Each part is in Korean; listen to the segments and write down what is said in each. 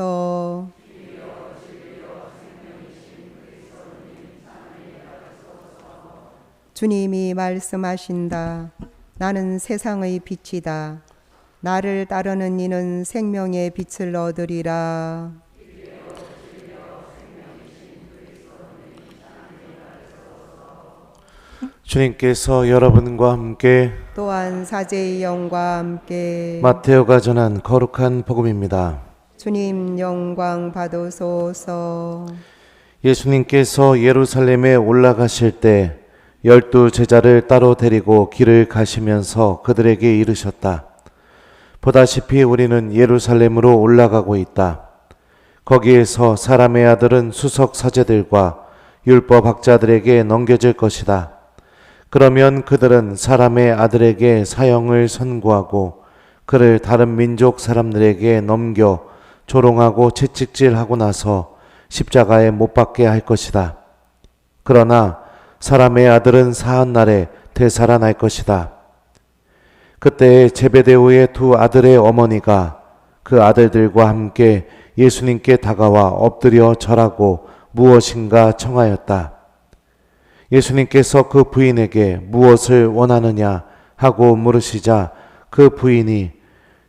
받으소서. 주님이 말씀하신다. 나는 세상의 빛이다. 나를 따르는 이는 생명의 빛을 얻으리라. 주님께서 여러분과 함께 또한 사제의 영과 함께 마테오가 전한 거룩한 복음입니다. 주님 영광 받으소서. 예수님께서 예루살렘에 올라가실 때 열두 제자를 따로 데리고 길을 가시면서 그들에게 이르셨다. 보다시피 우리는 예루살렘으로 올라가고 있다. 거기에서 사람의 아들은 수석 사제들과 율법 학자들에게 넘겨질 것이다. 그러면 그들은 사람의 아들에게 사형을 선고하고 그를 다른 민족 사람들에게 넘겨 조롱하고 채찍질하고 나서 십자가에 못 박게 할 것이다. 그러나 사람의 아들은 사한 날에 되살아날 것이다. 그때 제베데오의 두 아들의 어머니가 그 아들들과 함께 예수님께 다가와 엎드려 절하고 무엇인가 청하였다. 예수님께서 그 부인에게 무엇을 원하느냐 하고 물으시자 그 부인이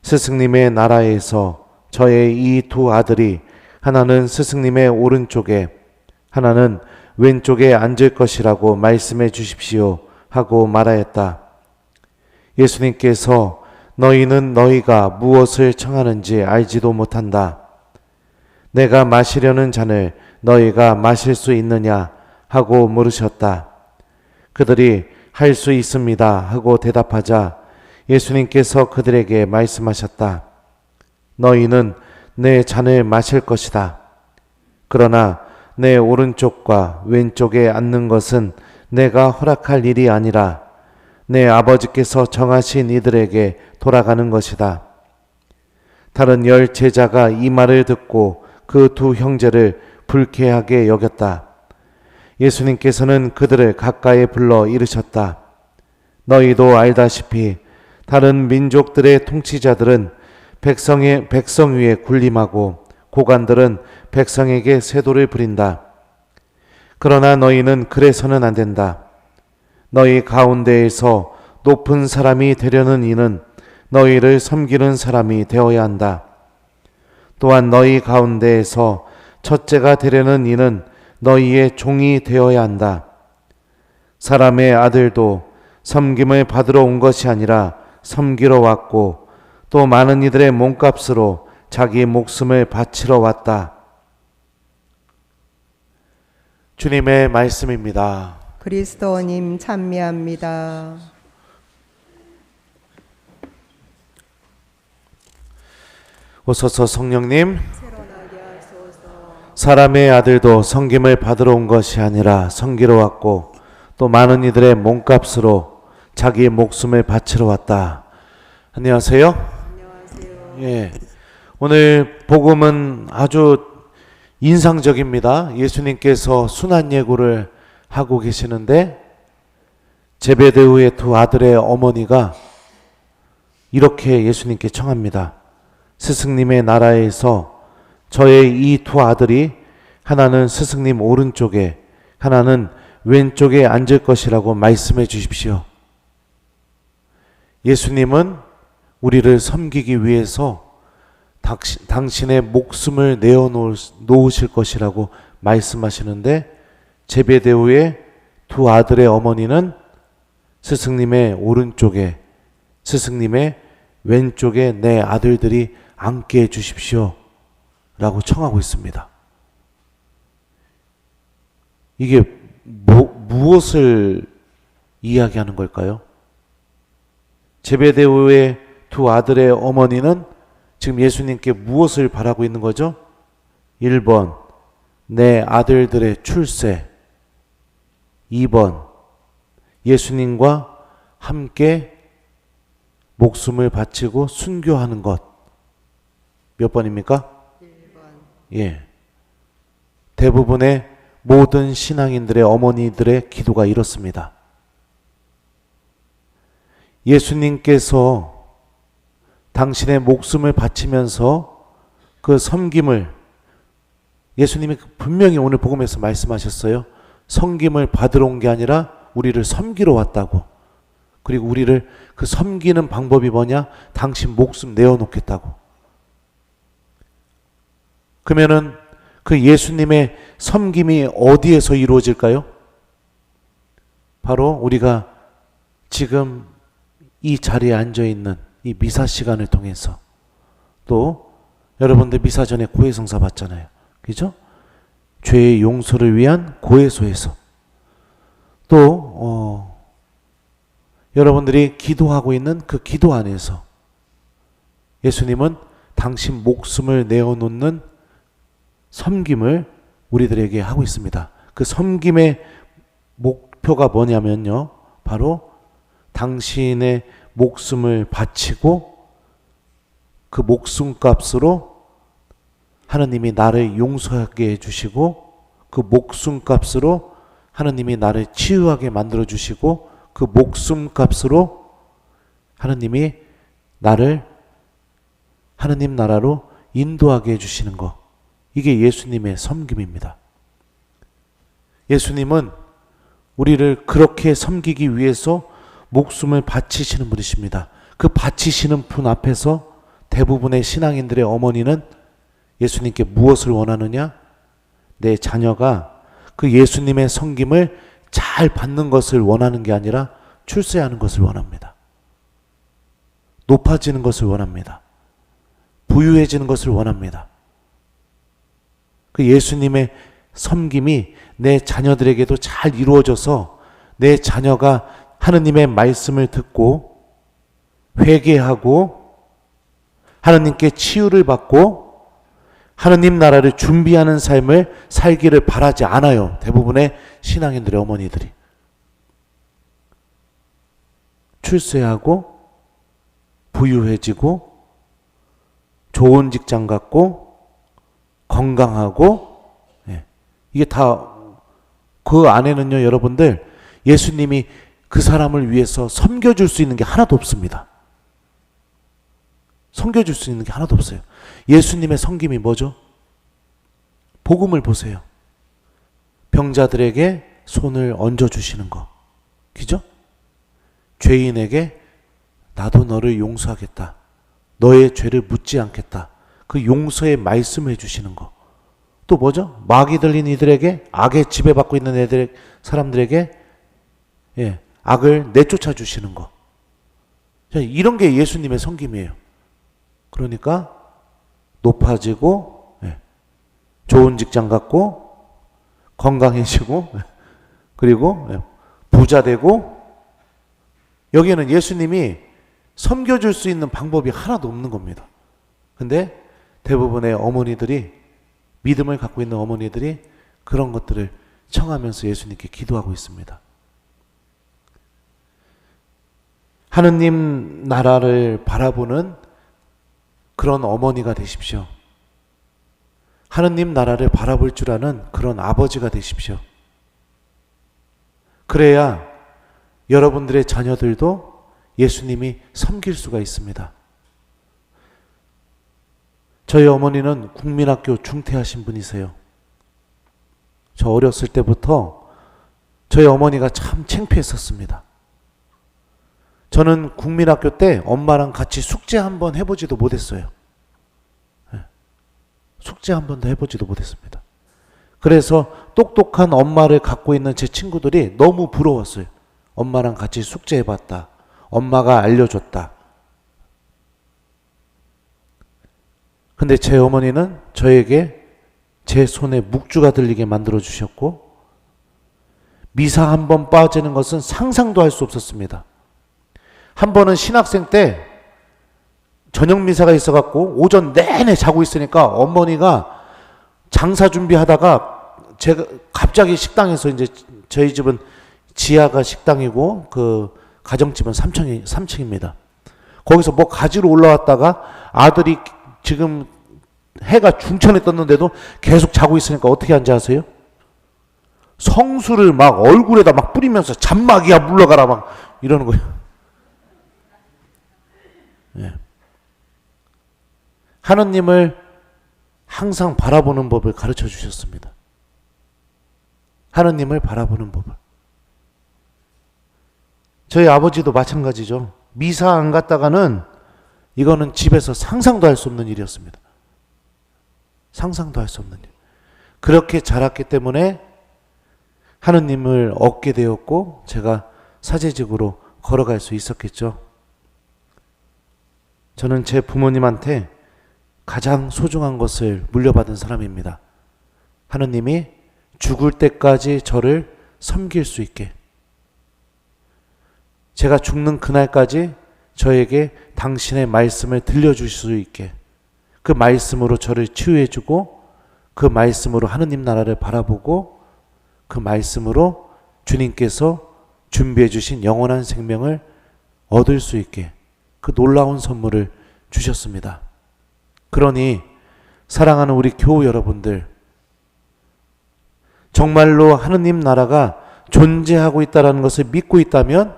스승님의 나라에서 저의 이 두 아들이 하나는 스승님의 오른쪽에 하나는 왼쪽에 앉을 것이라고 말씀해 주십시오 하고 말하였다. 예수님께서 너희는 너희가 무엇을 청하는지 알지도 못한다. 내가 마시려는 잔을 너희가 마실 수 있느냐 하고 물으셨다. 그들이 할 수 있습니다 하고 대답하자 예수님께서 그들에게 말씀하셨다. 너희는 내 잔을 마실 것이다. 그러나 내 오른쪽과 왼쪽에 앉는 것은 내가 허락할 일이 아니라 내 아버지께서 정하신 이들에게 돌아가는 것이다. 다른 열 제자가 이 말을 듣고 그 두 형제를 불쾌하게 여겼다. 예수님께서는 그들을 가까이 불러 이르셨다. 너희도 알다시피 다른 민족들의 통치자들은 백성의 백성 위에 군림하고 고관들은 백성에게 세도를 부린다. 그러나 너희는 그래서는 안 된다. 너희 가운데에서 높은 사람이 되려는 이는 너희를 섬기는 사람이 되어야 한다. 또한 너희 가운데에서 첫째가 되려는 이는 너희의 종이 되어야 한다. 사람의 아들도 섬김을 받으러 온 것이 아니라 섬기러 왔고 또 많은 이들의 몸값으로 자기 목숨을 바치러 왔다. 주님의 말씀입니다. 그리스도님 찬미합니다. 오소서 성령님 사람의 아들도 성김을 받으러 온 것이 아니라 성기러 왔고 또 많은 이들의 몸값으로 자기 목숨을 바치러 왔다. 안녕하세요. 예. 오늘 복음은 아주 인상적입니다. 예수님께서 순환 예고를 하고 계시는데 제베데우의 두 아들의 어머니가 이렇게 예수님께 청합니다. 스승님의 나라에서 저의 이 두 아들이 하나는 스승님 오른쪽에 하나는 왼쪽에 앉을 것이라고 말씀해 주십시오. 예수님은 우리를 섬기기 위해서 당신, 당신의 목숨을 내어 놓으실 것이라고 말씀하시는데 제베데우의 두 아들의 어머니는 스승님의 오른쪽에 스승님의 왼쪽에 내 아들들이 앉게 해 주십시오. 라고 청하고 있습니다. 이게 뭐, 무엇을 이야기하는 걸까요? 제베데우의 두 아들의 어머니는 지금 예수님께 무엇을 바라고 있는 거죠? 1번, 내 아들들의 출세. 2번, 예수님과 함께 목숨을 바치고 순교하는 것. 몇 번입니까? 1번. 예. 대부분의 모든 신앙인들의 어머니들의 기도가 이렇습니다. 예수님께서 당신의 목숨을 바치면서 그 섬김을 예수님이 분명히 오늘 복음에서 말씀하셨어요. 섬김을 받으러 온 게 아니라 우리를 섬기러 왔다고. 그리고 우리를 그 섬기는 방법이 뭐냐? 당신 목숨 내어놓겠다고. 그러면은 그 예수님의 섬김이 어디에서 이루어질까요? 바로 우리가 지금 이 자리에 앉아 있는 이 미사 시간을 통해서 또 여러분들 미사 전에 고해성사 받잖아요. 그죠? 죄의 용서를 위한 고해소에서 또 어, 여러분들이 기도하고 있는 그 기도 안에서 예수님은 당신 목숨을 내어놓는 섬김을 우리들에게 하고 있습니다. 그 섬김의 목표가 뭐냐면요. 바로 당신의 목숨을 바치고 그 목숨값으로 하나님이 나를 용서하게 해주시고 그 목숨값으로 하나님이 나를 치유하게 만들어 주시고 그 목숨값으로 하나님이 나를 하나님 나라로 인도하게 해주시는 것 이게 예수님의 섬김입니다. 예수님은 우리를 그렇게 섬기기 위해서 목숨을 바치시는 분이십니다. 그 바치시는 분 앞에서 대부분의 신앙인들의 어머니는 예수님께 무엇을 원하느냐? 내 자녀가 그 예수님의 섬김을 잘 받는 것을 원하는 게 아니라 출세하는 것을 원합니다. 높아지는 것을 원합니다. 부유해지는 것을 원합니다. 그 예수님의 섬김이 내 자녀들에게도 잘 이루어져서 내 자녀가 하느님의 말씀을 듣고 회개하고 하나님께 치유를 받고 하나님 나라를 준비하는 삶을 살기를 바라지 않아요. 대부분의 신앙인들의 어머니들이. 출세하고 부유해지고 좋은 직장 갖고 건강하고 예. 이게 다 그 안에는요 여러분들 예수님이 그 사람을 위해서 섬겨줄 수 있는 게 하나도 없습니다. 섬겨줄 수 있는 게 하나도 없어요. 예수님의 섬김이 뭐죠? 복음을 보세요. 병자들에게 손을 얹어 주시는 거. 그죠? 죄인에게 나도 너를 용서하겠다. 너의 죄를 묻지 않겠다. 그 용서의 말씀을 해 주시는 거. 또 뭐죠? 마귀 들린 이들에게 악에 지배받고 있는 애들 사람들에게 예, 악을 내쫓아 주시는 거. 자, 이런 게 예수님의 섬김이에요. 그러니까 높아지고 예, 좋은 직장 갖고 건강해지고 예, 그리고 예, 부자 되고 여기에는 예수님이 섬겨줄 수 있는 방법이 하나도 없는 겁니다. 근데 대부분의 어머니들이 믿음을 갖고 있는 어머니들이 그런 것들을 청하면서 예수님께 기도하고 있습니다. 하느님 나라를 바라보는 그런 어머니가 되십시오. 하느님 나라를 바라볼 줄 아는 그런 아버지가 되십시오. 그래야 여러분들의 자녀들도 예수님이 섬길 수가 있습니다. 저희 어머니는 국민학교 중퇴하신 분이세요. 저 어렸을 때부터 저희 어머니가 참 창피했었습니다. 저는 국민학교 때 엄마랑 같이 숙제 한번 해보지도 못했어요. 예. 숙제 한 번도 해보지도 못했습니다. 그래서 똑똑한 엄마를 갖고 있는 제 친구들이 너무 부러웠어요. 엄마랑 같이 숙제 해봤다. 엄마가 알려줬다. 근데 제 어머니는 저에게 제 손에 묵주가 들리게 만들어 주셨고, 미사 한 번 빠지는 것은 상상도 할 수 없었습니다. 한 번은 신학생 때 저녁 미사가 있어갖고 오전 내내 자고 있으니까 어머니가 장사 준비하다가 제가 갑자기 식당에서 이제 저희 집은 지하가 식당이고 그 가정집은 3층이 3층입니다. 거기서 뭐 가지러 올라왔다가 아들이 지금 해가 중천에 떴는데도 계속 자고 있으니까 어떻게 한지 아세요? 성수를 막 얼굴에다 막 뿌리면서 잔막이야 물러가라 막 이러는 거예요. 예. 하느님을 항상 바라보는 법을 가르쳐 주셨습니다. 하느님을 바라보는 법을. 저희 아버지도 마찬가지죠. 미사 안 갔다가는 이거는 집에서 상상도 할 수 없는 일이었습니다. 상상도 할 수 없는 일. 그렇게 자랐기 때문에 하느님을 얻게 되었고 제가 사제직으로 걸어갈 수 있었겠죠. 저는 제 부모님한테 가장 소중한 것을 물려받은 사람입니다. 하느님이 죽을 때까지 저를 섬길 수 있게. 제가 죽는 그날까지 저에게 당신의 말씀을 들려주실 수 있게. 그 말씀으로 저를 치유해주고 그 말씀으로 하느님 나라를 바라보고 그 말씀으로 주님께서 준비해 주신 영원한 생명을 얻을 수 있게 그 놀라운 선물을 주셨습니다. 그러니 사랑하는 우리 교우 여러분들 정말로 하느님 나라가 존재하고 있다라는 것을 믿고 있다면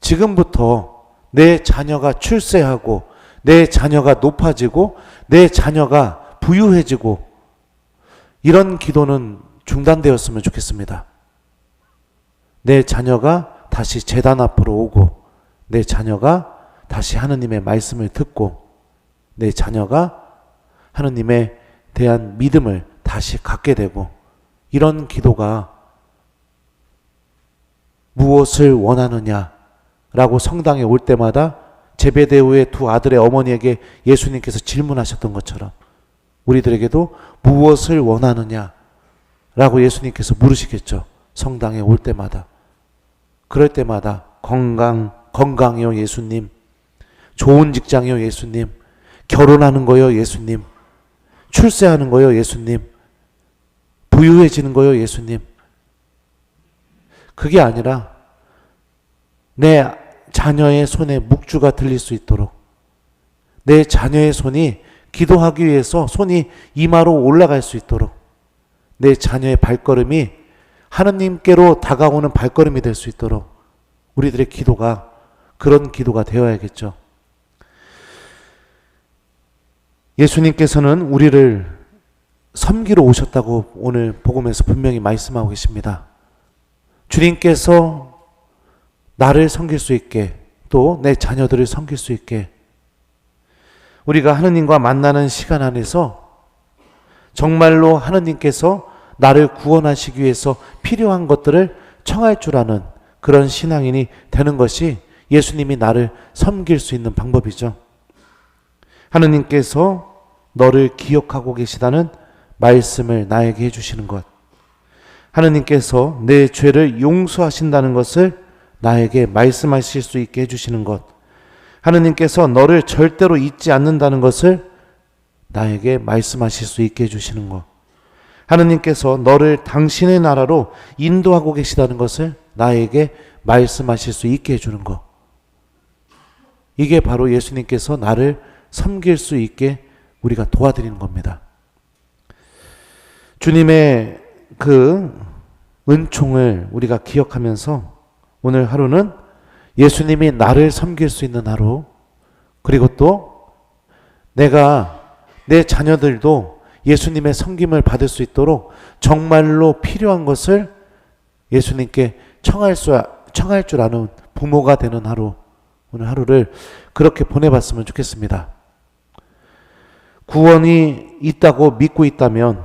지금부터 내 자녀가 출세하고 내 자녀가 높아지고 내 자녀가 부유해지고 이런 기도는 중단되었으면 좋겠습니다. 내 자녀가 다시 재단 앞으로 오고 내 자녀가 다시 하느님의 말씀을 듣고 내 자녀가 하느님에 대한 믿음을 다시 갖게 되고 이런 기도가 무엇을 원하느냐라고 성당에 올 때마다 제베데오의 두 아들의 어머니에게 예수님께서 질문하셨던 것처럼 우리들에게도 무엇을 원하느냐라고 예수님께서 물으시겠죠. 성당에 올 때마다 그럴 때마다 건강 건강이요 예수님 좋은 직장이요 예수님. 결혼하는 거요 예수님. 출세하는 거요 예수님. 부유해지는 거요 예수님. 그게 아니라 내 자녀의 손에 묵주가 들릴 수 있도록 내 자녀의 손이 기도하기 위해서 손이 이마로 올라갈 수 있도록 내 자녀의 발걸음이 하느님께로 다가오는 발걸음이 될 수 있도록 우리들의 기도가 그런 기도가 되어야겠죠. 예수님께서는 우리를 섬기러 오셨다고 오늘 복음에서 분명히 말씀하고 계십니다. 주님께서 나를 섬길 수 있게 또 내 자녀들을 섬길 수 있게 우리가 하느님과 만나는 시간 안에서 정말로 하느님께서 나를 구원하시기 위해서 필요한 것들을 청할 줄 아는 그런 신앙인이 되는 것이 예수님이 나를 섬길 수 있는 방법이죠. 하느님께서 너를 기억하고 계시다는 말씀을 나에게 해주시는 것. 하느님께서 내 죄를 용서하신다는 것을 나에게 말씀하실 수 있게 해주시는 것. 하느님께서 너를 절대로 잊지 않는다는 것을 나에게 말씀하실 수 있게 해주시는 것. 하느님께서 너를 당신의 나라로 인도하고 계시다는 것을 나에게 말씀하실 수 있게 해주는 것. 이게 바로 예수님께서 나를 섬길 수 있게 우리가 도와드리는 겁니다. 주님의 그 은총을 우리가 기억하면서 오늘 하루는 예수님이 나를 섬길 수 있는 하루, 그리고 또 내가 내 자녀들도 예수님의 섬김을 받을 수 있도록 정말로 필요한 것을 예수님께 청할 수 청할 줄 아는 부모가 되는 하루 오늘 하루를 그렇게 보내봤으면 좋겠습니다. 구원이 있다고 믿고 있다면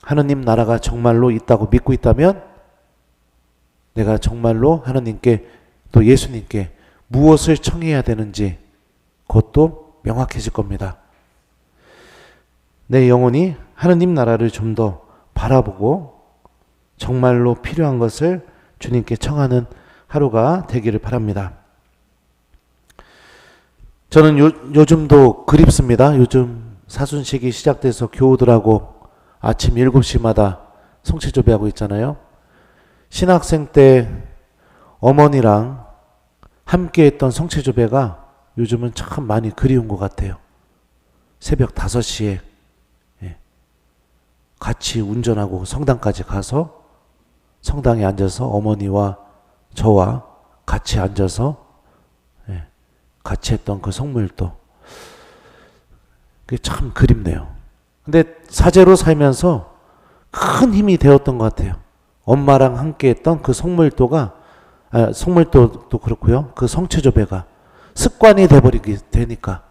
하느님 나라가 정말로 있다고 믿고 있다면 내가 정말로 하느님께 또 예수님께 무엇을 청해야 되는지 그것도 명확해질 겁니다. 내 영혼이 하느님 나라를 좀 더 바라보고 정말로 필요한 것을 주님께 청하는 하루가 되기를 바랍니다. 저는 요, 요즘도 그립습니다. 요즘 사순식이 시작돼서 교우들하고 아침 7시마다 성체조배하고 있잖아요. 신학생 때 어머니랑 함께 했던 성체조배가 요즘은 참 많이 그리운 것 같아요. 새벽 5시에 예. 같이 운전하고 성당까지 가서 성당에 앉아서 어머니와 저와 같이 앉아서 예. 같이 했던 그 성물도 그게 참 그립네요. 근데 사제로 살면서 큰 힘이 되었던 것 같아요. 엄마랑 함께 했던 그 성물도가, 아, 성물도도 그렇고요. 그 성체조배가 습관이 돼버리게 되니까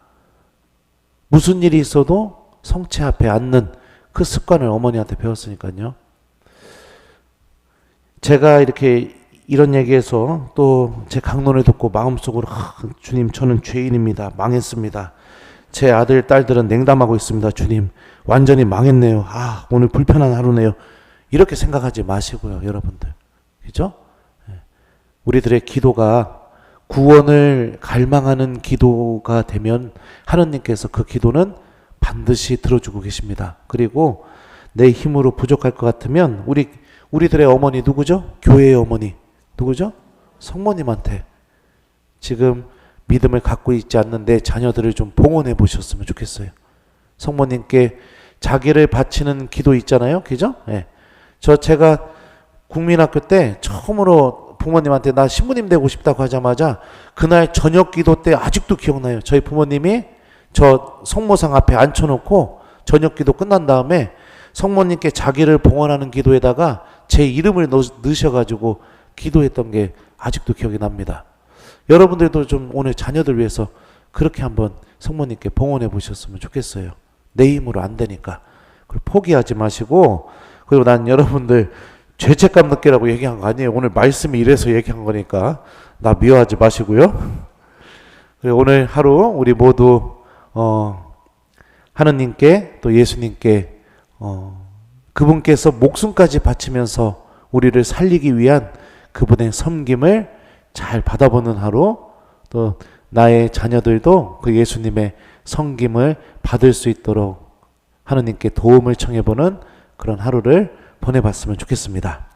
무슨 일이 있어도 성체 앞에 앉는 그 습관을 어머니한테 배웠으니까요. 제가 이렇게 이런 얘기해서 또 제 강론을 듣고 마음속으로 아, 주님 저는 죄인입니다. 망했습니다. 제 아들 딸들은 냉담하고 있습니다. 주님 완전히 망했네요. 아 오늘 불편한 하루네요. 이렇게 생각하지 마시고요, 여러분들. 그죠? 예. 우리들의 기도가 구원을 갈망하는 기도가 되면 하느님께서 그 기도는 반드시 들어주고 계십니다. 그리고 내 힘으로 부족할 것 같으면 우리 우리들의 어머니 누구죠? 교회의 어머니 누구죠? 성모님한테 지금 믿음을 갖고 있지 않는 내 자녀들을 좀 봉헌해 보셨으면 좋겠어요. 성모님께 자기를 바치는 기도 있잖아요. 그죠? 예. 저 제가 국민학교 때 처음으로 부모님한테 나 신부님 되고 싶다고 하자마자 그날 저녁 기도 때 아직도 기억나요. 저희 부모님이 저 성모상 앞에 앉혀놓고 저녁 기도 끝난 다음에 성모님께 자기를 봉헌하는 기도에다가 제 이름을 넣, 넣으셔가지고 기도했던 게 아직도 기억이 납니다. 여러분들도 좀 오늘 자녀들 위해서 그렇게 한번 성모님께 봉헌해 보셨으면 좋겠어요. 내 힘으로 안 되니까. 그리고 포기하지 마시고 그리고 난 여러분들 죄책감 느끼라고 얘기한 거 아니에요. 오늘 말씀이 이래서 얘기한 거니까 나 미워하지 마시고요. 그리고 오늘 하루 우리 모두 어 하느님께 또 예수님께 어 그분께서 목숨까지 바치면서 우리를 살리기 위한 그분의 섬김을 잘 받아보는 하루 또 나의 자녀들도 그 예수님의 섬김을 받을 수 있도록 하느님께 도움을 청해보는 그런 하루를 보내봤으면 좋겠습니다.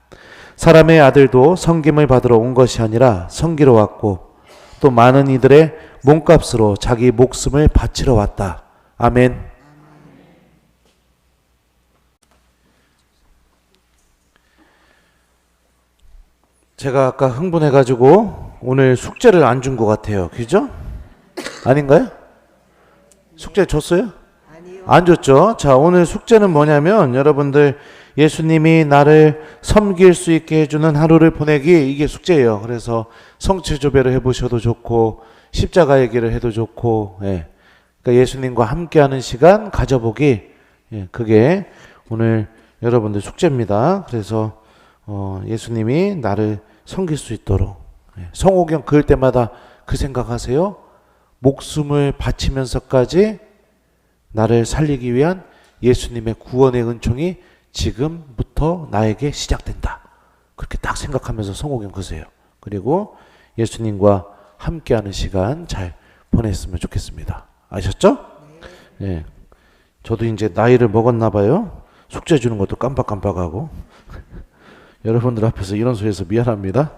사람의 아들도 섬김을 받으러 온 것이 아니라 섬기러 왔고 또 많은 이들의 몸값으로 자기 목숨을 바치러 왔다. 아멘. 제가 아까 흥분해가지고 오늘 숙제를 안 준 것 같아요. 그죠? 아닌가요? 숙제 줬어요? 안 줬죠. 자, 오늘 숙제는 뭐냐면 여러분들 예수님이 나를 섬길 수 있게 해주는 하루를 보내기 이게 숙제예요. 그래서 성취조배를 해보셔도 좋고 십자가 얘기를 해도 좋고, 예. 그러니까 예수님과 함께하는 시간 가져보기, 예, 그게 오늘 여러분들 숙제입니다. 그래서 어, 예수님이 나를 섬길 수 있도록 예, 성호경 그을 때마다 그 생각하세요. 목숨을 바치면서까지 나를 살리기 위한 예수님의 구원의 은총이 지금부터 나에게 시작된다. 그렇게 딱 생각하면서 성호경 그세요. 그리고 예수님과 함께하는 시간 잘 보냈으면 좋겠습니다. 아셨죠? 예. 저도 이제 나이를 먹었나 봐요. 숙제 주는 것도 깜빡깜빡하고. 여러분들 앞에서 이런 소리해서 미안합니다.